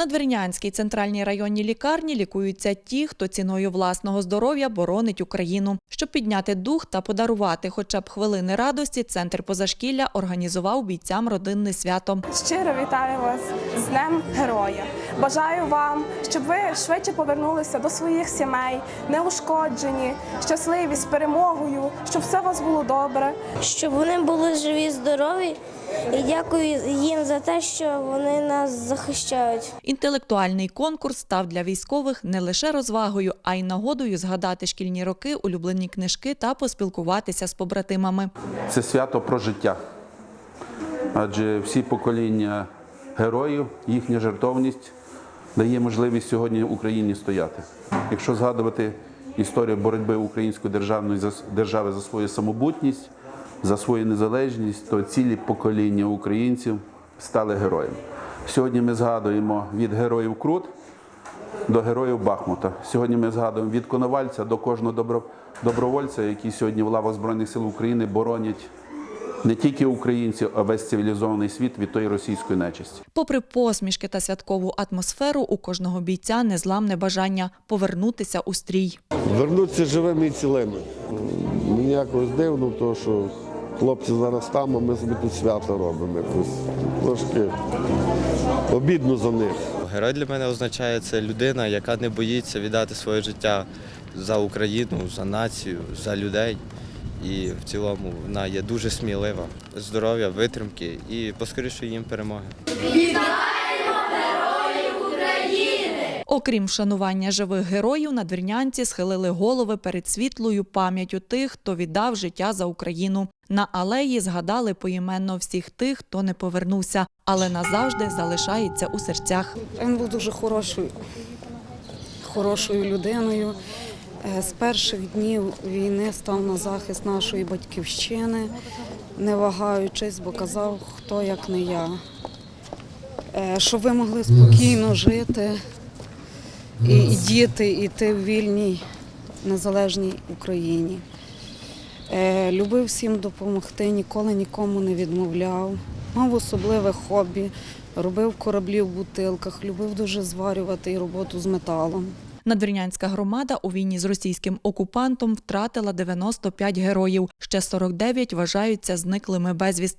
надвірнянській центральній районній лікарні лікуються ті, хто ціною власного здоров'я боронить Україну. Щоб підняти дух та подарувати хоча б хвилини радості, центр позашкілля організував бійцям родинне свято. Щиро вітаю вас з Днем Героя. Бажаю вам, щоб ви швидше повернулися до своїх сімей, неушкоджені, щасливі з перемогою, щоб все у вас було добре. щоб вони були живі, здорові. І дякую їм за те, що вони нас захищають. Інтелектуальний конкурс став для військових не лише розвагою, а й нагодою згадати шкільні роки, улюблені книжки та поспілкуватися з побратимами. це свято про життя. Адже всі покоління героїв, їхня жертовність дає можливість сьогодні Україні стояти. Якщо згадувати історію боротьби української державної за- держави за свою самобутність, за свою незалежність, то цілі покоління українців стали героями. Сьогодні ми згадуємо від героїв Крут до героїв Бахмута. Сьогодні ми згадуємо від Коновальця до кожного добро- добровольця, які сьогодні в лавах Збройних сил України боронять не тільки українців, а весь цивілізований світ від тої російської нечисті. Попри посмішки та святкову атмосферу, у кожного бійця незламне бажання повернутися у стрій. Вернуться живими і цілими. Мені якось дивно, то, що хлопці зараз там, а ми собі тут свято робимо. якусь. трошки обідно за них. Герой для мене означає це людина, яка не боїться віддати своє життя за Україну, за націю, за людей. І в цілому вона є дуже смілива. Здоров'я, витримки і поскоріше їм перемоги. Окрім вшанування живих героїв, надвірнянці схилили голови перед світлою пам'яттю тих, хто віддав життя за Україну. На алеї згадали поіменно всіх тих, хто не повернувся, але назавжди залишається у серцях. Він був дуже хорошою, хорошою людиною. Е, З перших днів війни став на захист нашої батьківщини, не вагаючись, бо казав, хто як не я. Е, Щоб ви могли спокійно жити і, і діти, і йти в вільній, незалежній Україні. Е, Любив всім допомогти, ніколи нікому не відмовляв. Мав особливе хобі, робив кораблі в бутилках, любив дуже зварювати і роботу з металом. Надвірнянська громада у війні з російським окупантом втратила 95 героїв. Ще 49 вважаються зниклими безвісти.